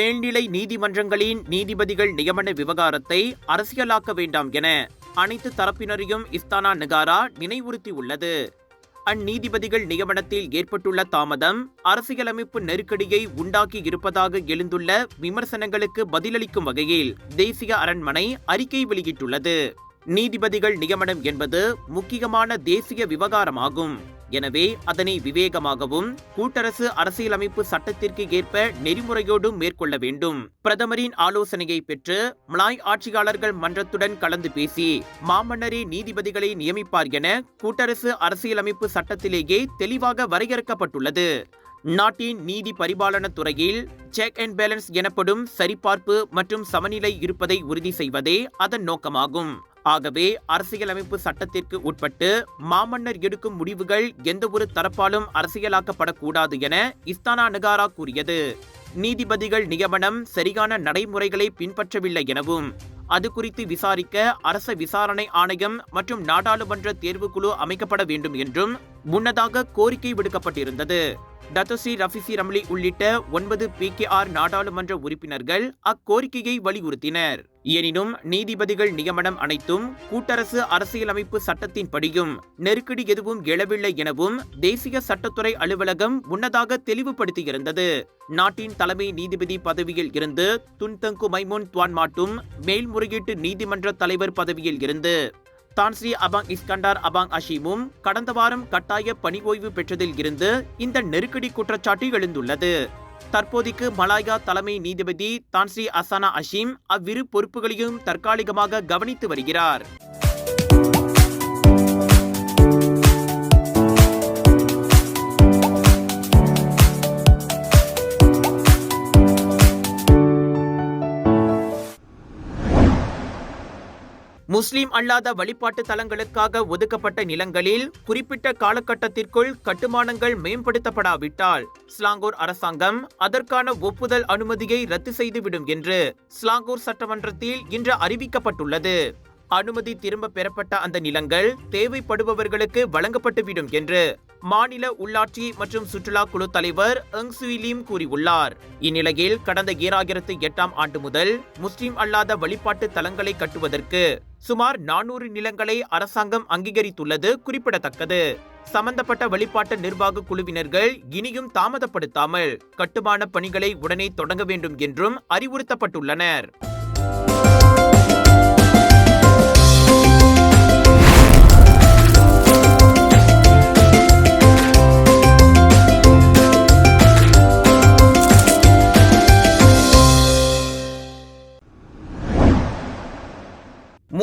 மேல்நிலை நீதிமன்றங்களின் நீதிபதிகள் நியமன விவகாரத்தை அரசியலாக்க வேண்டாம் என அனைத்து தரப்பினரையும் இஸ்தானா நகாரா நினைவுறுத்தியுள்ளது. அந்நீதிபதிகள் நியமனத்தில் ஏற்பட்டுள்ள தாமதம் அரசியலமைப்பு நெருக்கடியை உண்டாக்கி இருப்பதாக எழுந்துள்ள விமர்சனங்களுக்கு பதிலளிக்கும் வகையில் தேசிய அரண்மனை அறிக்கை வெளியிட்டுள்ளது. நீதிபதிகள் நியமனம் என்பது முக்கியமான தேசிய விவகாரமாகும். எனவே அதனை விவேகமாகவும் கூட்டரசு அரசியலமைப்பு சட்டத்திற்கு ஏற்ப நெறிமுறையோடும் மேற்கொள்ள வேண்டும். பிரதமரின் ஆலோசனையை பெற்று மலாய் ஆட்சியாளர்கள் மன்றத்துடன் கலந்து பேசி மாமன்னரே நீதிபதிகளை நியமிப்பார் என கூட்டரசு அரசியலமைப்பு சட்டத்திலேயே தெளிவாக வரையறுக்கப்பட்டுள்ளது. நாட்டின் நீதி பரிபாலன துறையில் செக் அண்ட் பேலன்ஸ் எனப்படும் சரிபார்ப்பு மற்றும் சமநிலை இருப்பதை உறுதி செய்வதே அதன் நோக்கமாகும். ஆகவே அரசியலமைப்பு சட்டத்திற்கு உட்பட்டு மாமன்னர் எடுக்கும் முடிவுகள் எந்த ஒரு தரப்பாலும் அரசியலாக்கப்படக்கூடாது என இஸ்தானா நகாரா கூறியது. நீதிபதிகள் நியமனம் சரியான நடைமுறைகளை பின்பற்றவில்லை எனவும் அது குறித்து விசாரிக்க அரச விசாரணை ஆணையம் மற்றும் நாடாளுமன்ற தேர்வுக்குழு அமைக்கப்பட வேண்டும் என்றும் முன்னதாக கோரிக்கை விடுக்கப்பட்டிருந்தது. டத்தோசி ரஃபிசி ரம்லி உள்ளிட்ட ஒன்பது பி கே ஆர் நாடாளுமன்ற உறுப்பினர்கள் அக்கோரிக்கையை வலியுறுத்தினர். எனினும் நீதிபதிகள் நியமனம் அனைத்தும் கூட்டரசு அரசியலமைப்பு சட்டத்தின்படியும் நெருக்கடி எதுவும் எழவில்லை எனவும் தேசிய சட்டத்துறை அலுவலகம் முன்னதாக தெளிவுபடுத்தியிருந்தது. நாட்டின் தலைமை நீதிபதி பதவியில் இருந்து துன்தங்கு மைமுன் துவான் மாட்டும் மேல்முறையீட்டு நீதிமன்ற தலைவர் பதவியில் இருந்து தான்ஸ்ரீ அபாங் இஸ்கண்டார் அபாங் அஷீமும் கடந்த வாரம் கட்டாய பணி ஓய்வு பெற்றதில் இருந்து இந்த நெருக்கடி குற்றச்சாட்டு எழுந்துள்ளது. தற்போதைக்கு மலாயா தலைமை நீதிபதி தான்ஸ்ரீ அசானா அஷீம் அவ்விரு பொறுப்புகளையும் தற்காலிகமாக கவனித்து வருகிறார். முஸ்லிம் அல்லாத வழிபாட்டு தலங்களுக்காக ஒதுக்கப்பட்ட நிலங்களில் குறிப்பிட்ட காலகட்டத்திற்குள் கட்டுமானங்கள் மேம்படுத்தப்படாவிட்டால் ஸ்லாங்கூர் அரசாங்கம் அதற்கான ஒப்புதல் அனுமதியை ரத்து செய்துவிடும் என்று ஸ்லாங்கூர் சட்டமன்றத்தில் இன்று அறிவிக்கப்பட்டுள்ளது. அனுமதி திரும்ப பெறப்பட்ட அந்த நிலங்கள் தேவைப்படுபவர்களுக்கு வழங்கப்பட்டுவிடும் என்று மாநில உள்ளாட்சி மற்றும் சுற்றுலா குழு தலைவர் எங் சுயிலீம் கூறியுள்ளார். இந்நிலையில் கடந்த ஈராயிரத்து எட்டாம் ஆண்டு முதல் முஸ்லிம் அல்லாத வழிபாட்டு தலங்களை கட்டுவதற்கு சுமார் நானூறு நிலங்களை அரசாங்கம் அங்கீகரித்துள்ளது குறிப்பிடத்தக்கது. சம்பந்தப்பட்ட வழிபாட்டு நிர்வாக குழுவினர்கள் இனியும் தாமதப்படுத்தாமல் கட்டுமான பணிகளை உடனே தொடங்க வேண்டும் என்றும் அறிவுறுத்தப்பட்டுள்ளனர்.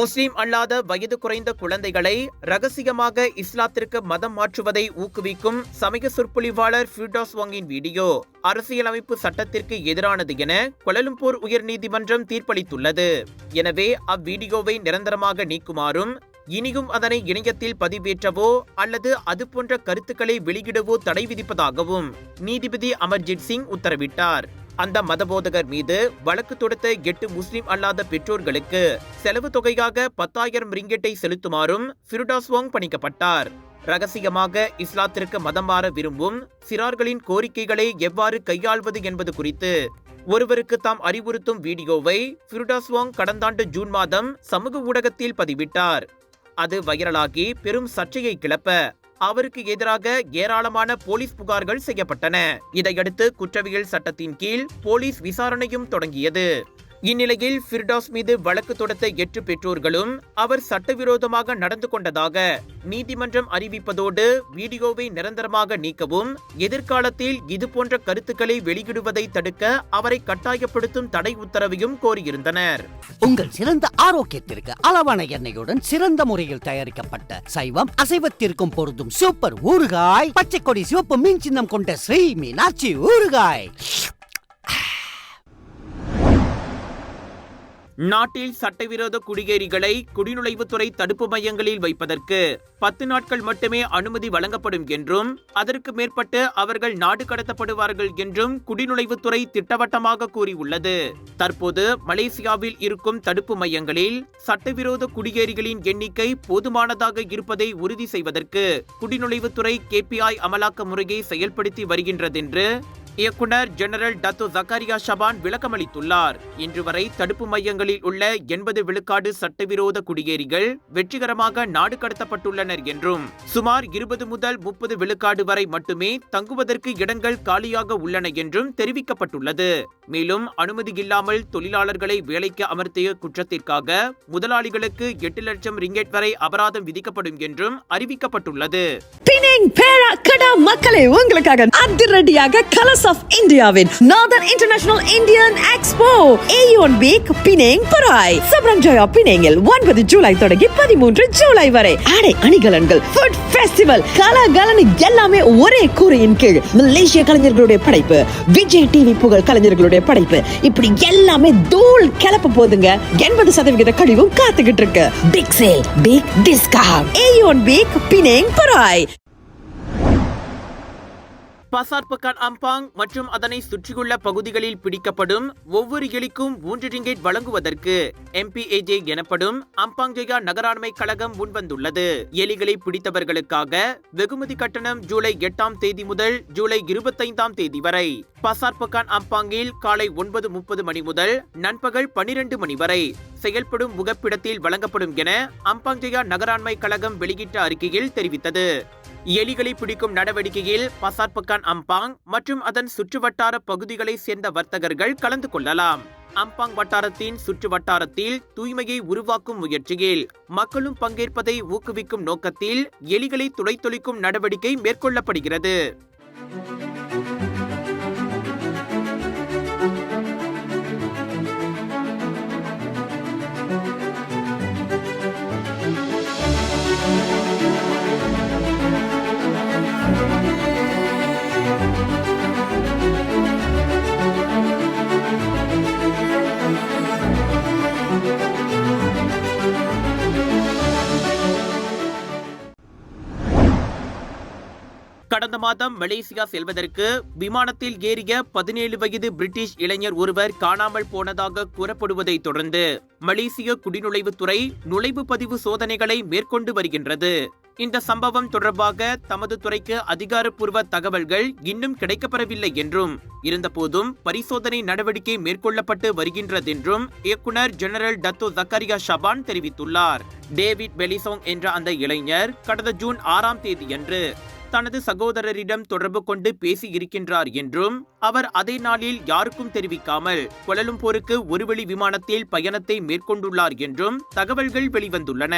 முஸ்லீம் அல்லாத வயது குறைந்த குழந்தைகளை ரகசியமாக இஸ்லாத்திற்கு மதம் மாற்றுவதை ஊக்குவிக்கும் சமய சொற்பொழிவாளர் ஃபியூடாஸ் வாங்கின் வீடியோ அரசியலமைப்பு சட்டத்திற்கு எதிரானது என கொலலும்பூர் உயர்நீதிமன்றம் தீர்ப்பளித்துள்ளது. எனவே அவ்வீடியோவை நிரந்தரமாக நீக்குமாறும் இனியும் அதனை இணையத்தில் பதிவேற்றவோ அல்லது அது போன்ற கருத்துக்களை வெளியிடவோ தடை விதிப்பதாகவும் நீதிபதி அமர்ஜித் சிங் உத்தரவிட்டார். அந்த மதபோதகர் மீது வழக்கு தொடுத்த எட்டு முஸ்லிம் அல்லாத பெற்றோர்களுக்கு செலவு தொகையாக பத்தாயிரம் ரிங்கெட்டை செலுத்துமாறும் ஃபிருடாஸ்வாங் பணிக்கப்பட்டார். ரகசியமாக இஸ்லாத்திற்கு மதம் மாற விரும்பும் சிறார்களின் கோரிக்கைகளை எவ்வாறு கையாள்வது என்பது குறித்து ஒருவருக்கு தாம் அறிவுறுத்தும் வீடியோவை ஃபிருடாஸ்வாங் கடந்தாண்டு ஜூன் மாதம் சமூக ஊடகத்தில் பதிவிட்டார். அது வைரலாகி பெரும் சர்ச்சையை கிளப்ப அவருக்கு எதிராக ஏராளமான போலீஸ் புகார்கள் செய்யப்பட்டன. இதையடுத்து குற்றவியல் சட்டத்தின் கீழ் போலீஸ் விசாரணையும் தொடங்கியது. இந்நிலையில் ஃபிர்டாஸ் மீது வழக்கு தொடுத்த எட்டு பெற்றோர்களும் அவர் சட்டவிரோதமாக நடந்து கொண்டதாக நீதிமன்றம் அறிவிப்பதோடு வீடியோவை நிரந்தரமாக நீக்கவும் எதிர்காலத்தில் இதுபோன்ற கருத்துக்களை வெளியிடுவதை தடுக்க அவரை கட்டாயப்படுத்தும் தடை உத்தரவையும் கோரியிருந்தனர். உங்கள் சிறந்த ஆரோக்கியத்திற்கு அளவான எண்ணெயுடன் சிறந்த முறையில் தயாரிக்கப்பட்ட சைவம் அசைவத்திற்கும் பொருந்தும் சூப்பர் ஊறுகாய் பச்சை கொடி சிவப்பு மீன் சின்னம் கொண்ட ஸ்ரீ மீனாட்சி ஊறுகாய். நாட்டில் சட்டவிரோத குடியேறிகளை குடிநுழைவுத்துறை தடுப்பு மையங்களில் வைப்பதற்கு பத்து நாட்கள் மட்டுமே அனுமதி வழங்கப்படும் என்றும் அதற்கு மேற்பட்டு அவர்கள் நாடு கடத்தப்படுவார்கள் என்றும் குடிநுழைவுத்துறை திட்டவட்டமாக கூறியுள்ளது. தற்போது மலேசியாவில் இருக்கும் தடுப்பு மையங்களில் சட்டவிரோத குடியேறிகளின் எண்ணிக்கை போதுமானதாக இருப்பதை உறுதி செய்வதற்கு குடிநுழைவுத்துறை கேபிஐ அமலாக்க முறையை செயல்படுத்தி வருகின்றதென்று இயக்குனர் ஜெனரல் டத்து ஜக்காரியா ஷபான் விளக்கமளித்துள்ளார். இன்று வரை தடுப்பு மையங்களில் உள்ள எண்பது விழுக்காடு சட்டவிரோத குடியேறிகள் வெற்றிகரமாக நாடு கடத்தப்பட்டுள்ளனர் என்றும் சுமார் இருபது முதல் முப்பது விழுக்காடு வரை மட்டுமே தங்குவதற்கு இடங்கள் காலியாக உள்ளன என்றும் தெரிவிக்கப்பட்டுள்ளது. மேலும் அனுமதி இல்லாமல் தொழிலாளர்களை வேலைக்கு அமர்த்திய குற்றத்திற்காக முதலாளிகளுக்கு எட்டு லட்சம் ரிங்கெட் வரை அபராதம் விதிக்கப்படும் என்றும் அறிவிக்கப்பட்டுள்ளது. பினிங் மக்களே உங்களுக்காக அதிரடியாக கலச கலர்ஸ் ஆஃப் இந்தியாவின் northern international Indian expo Aeon week Penang Perai Seberang Jaya பினேங்கில் ஒன்பது ஜூலை தொடங்கி பதிமூன்று ஜூலை வரை. ஆடை அணிகலன்கள் ஃபுட் ஃபெஸ்டிவல் கலாகலன் எல்லாமே ஒரே கூரையின் கீழ். மலேசிய கலைஞர்களுடைய படைப்பு விஜய் டிவி புகழ் கலைஞர்களுடைய படைப்பு. இப்படி எல்லாமே தூள் கிளப்ப போதுங்க. எண்பது சதவிகித கழிவும் காத்துக்கிட்டு இருக்கு. Big sale big discount Aeon week Penang Perai பசார் பக்கான் அம்பாங் மற்றும் அதனை சுற்றியுள்ள பகுதிகளில் பிடிக்கப்படும் ஒவ்வொரு எலிக்கும் மூன்று ரிங்கேட் வழங்குவதற்கு எம்பிஏஜே எனப்படும் அம்பாங் ஜெயா நகராண்மை கழகம் முன்வந்துள்ளது. எலிகளை பிடித்தவர்களுக்காக வெகுமதி கட்டணம் ஜூலை எட்டாம் தேதி முதல் ஜூலை இருபத்தைந்தாம் தேதி வரை பசார் பக்கான் அம்பாங்கில் காலை ஒன்பது முப்பது மணி முதல் நண்பகல் பனிரெண்டு மணி வரை செயல்படும் முகப்பிடத்தில் வழங்கப்படும் என அம்பாங் ஜெயா நகராண்மை கழகம் வெளியிட்ட அறிக்கையில் தெரிவித்தது. எலிகளை பிடிக்கும் நடவடிக்கையில் பசார்பக்கான் அம்பாங் மற்றும் அதன் சுற்றுவட்டார பகுதிகளை சேர்ந்த வர்த்தகர்கள் கலந்து கொள்ளலாம். அம்பாங் வட்டாரத்தின் சுற்று வட்டாரத்தில் தூய்மையை உருவாக்கும் முயற்சியில் மக்களும் பங்கேற்பதை ஊக்குவிக்கும் நோக்கத்தில் எலிகளை துளைத்தொழிக்கும் நடவடிக்கை மேற்கொள்ளப்படுகிறது. மாதம் மலேசியா செல்வதற்கு விமானத்தில் ஏறிய பதினேழு வயது பிரிட்டிஷ் இளைஞர் ஒருவர் காணாமல் போனதாக கூறப்படுவதை தொடர்ந்து மலேசிய குடிநுழைவுத்துறை நுழைவு பதிவு சோதனைகளை மேற்கொண்டு வருகின்றது. இந்த சம்பவம் தொடர்பாக தமது துறைக்கு அதிகாரப்பூர்வ தகவல்கள் இன்னும் கிடைக்கப்பெறவில்லை என்றும் இருந்தபோதும் பரிசோதனை நடவடிக்கை மேற்கொள்ளப்பட்டு வருகின்றதென்றும் இயக்குனர் ஜெனரல் டத்து ஜக்கரியா ஷபான் தெரிவித்துள்ளார். டேவிட் பெலிசோங் என்ற அந்த இளைஞர் கடந்த ஜூன் ஆறாம் தேதியன்று தனது சகோதரரிடம் தொடர்பு கொண்டு பேசியிருக்கின்றார் என்றும் அவர் அதே நாளில் யாருக்கும் தெரிவிக்காமல் கொலலும்போருக்கு ஒருவழி விமானத்தில் பயணத்தை மேற்கொண்டுள்ளார் என்றும் தகவல்கள் வெளிவந்துள்ளன.